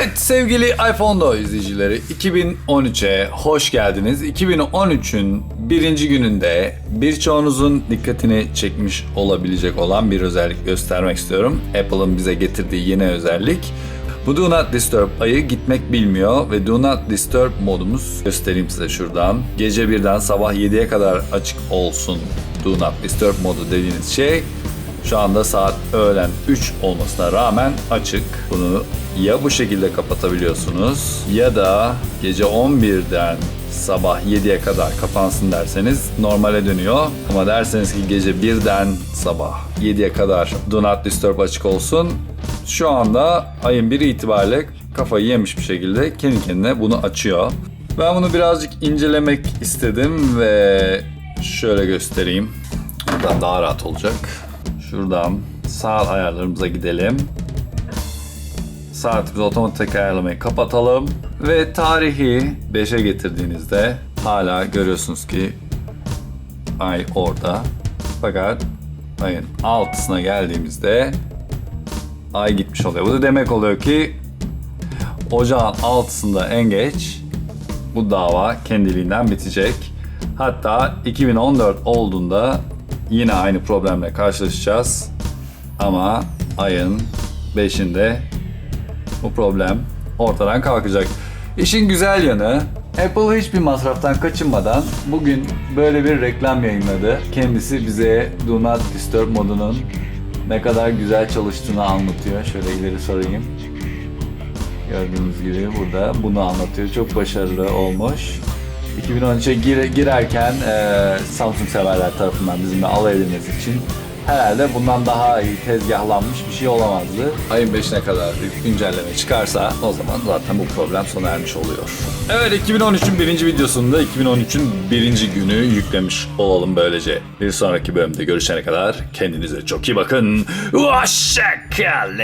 Evet sevgili iPhone izleyicileri 2013'e hoş geldiniz. 2013'ün birinci gününde birçoğunuzun dikkatini çekmiş olabilecek olan bir özellik göstermek istiyorum. Apple'ın bize getirdiği yeni özellik. Bu Do Not Disturb ayı gitmek bilmiyor ve Do Not Disturb modumuz göstereyim size şuradan. Gece birden sabah 7'ye kadar açık olsun Do Not Disturb modu dediğiniz şey şu anda saat öğlen 3 olmasına rağmen açık. Bunu ya bu şekilde kapatabiliyorsunuz ya da gece 11'den sabah 7'ye kadar kapansın derseniz normale dönüyor. Ama derseniz ki gece 1'den sabah 7'ye kadar Do Not Disturb açık olsun. Şu anda ayın 1 itibariyle kafayı yemiş bir şekilde kendi kendine bunu açıyor. Ben bunu birazcık incelemek istedim ve şöyle göstereyim. Buradan daha rahat olacak. Şuradan sağ ayarlarımıza gidelim. Saatimizi otomatik ayarlamayı kapatalım. Ve tarihi 5'e getirdiğinizde hala görüyorsunuz ki ay orada. Fakat ayın 6'sına geldiğimizde ay gitmiş oluyor. Bu da demek oluyor ki ocağın 6'sında en geç bu dava kendiliğinden bitecek. Hatta 2014 olduğunda yine aynı problemle karşılaşacağız. Ama ayın 5'inde bu problem ortadan kalkacak. İşin güzel yanı Apple hiçbir masraftan kaçınmadan bugün böyle bir reklam yayınladı. Kendisi bize Do Not Disturb modunun ne kadar güzel çalıştığını anlatıyor. Şöyle ileri sorayım. Gördüğünüz gibi burada bunu anlatıyor. Çok başarılı olmuş. 2013'e gir- girerken e, Samsung severler tarafından bizimle alay edilmesi için herhalde bundan daha iyi tezgahlanmış bir şey olamazdı. Ayın 5'ine kadar bir güncelleme çıkarsa o zaman zaten bu problem sona ermiş oluyor. Evet 2013'ün birinci videosunda 2013'ün birinci günü yüklemiş olalım böylece. Bir sonraki bölümde görüşene kadar kendinize çok iyi bakın. Hoşçakalın.